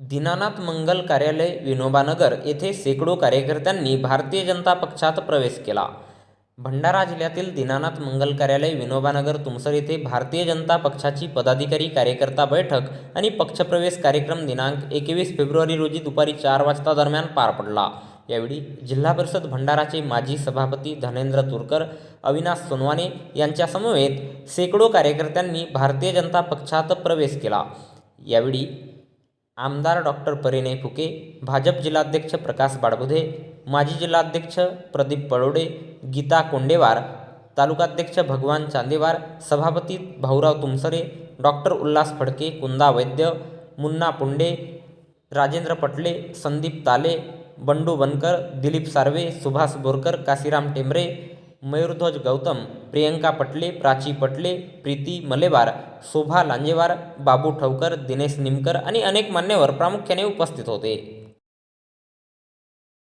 दीनानाथ मंगल कार्यालय विनोबानगर येथे शेकडो कार्यकर्त्यांनी भारतीय जनता पक्षात प्रवेश केला. भंडारा जिल्ह्यातील दीनानाथ मंगल कार्यालय विनोबानगर तुमसर येथे भारतीय जनता पक्षाची पदाधिकारी कार्यकर्ता बैठक आणि पक्षप्रवेश कार्यक्रम दिनांक एकवीस फेब्रुवारी रोजी दुपारी चार वाजता दरम्यान पार पडला. यावेळी जिल्हा परिषद भंडाराचे माजी सभापती धनेंद्र तुरकर अविनाश सोनवाने यांच्यासमवेत शेकडो कार्यकर्त्यांनी भारतीय जनता पक्षात प्रवेश केला. यावेळी आमदार डॉक्टर परिणय फुके भाजप जिल्हाध्यक्ष प्रकाश बाडबुधे माजी जिल्हाध्यक्ष प्रदीप पडोडे गीता कोंडेवार तालुकाध्यक्ष भगवान चांदेवार सभापती भाऊराव तुमसरे डॉक्टर उल्हास फडके कुंदा वैद्य मुन्ना पुंडे राजेंद्र पटले संदीप ताले बंडू बनकर दिलीप सार्वे सुभाष बोरकर काशीराम टेंबरे मयूरध्वज गौतम प्रियंका पटले प्राची पटले प्रीती मलेवार शोभा लांजेवार बाबू ठवकर दिनेश निमकर आणि अनेक मान्यवर प्रामुख्याने उपस्थित होते.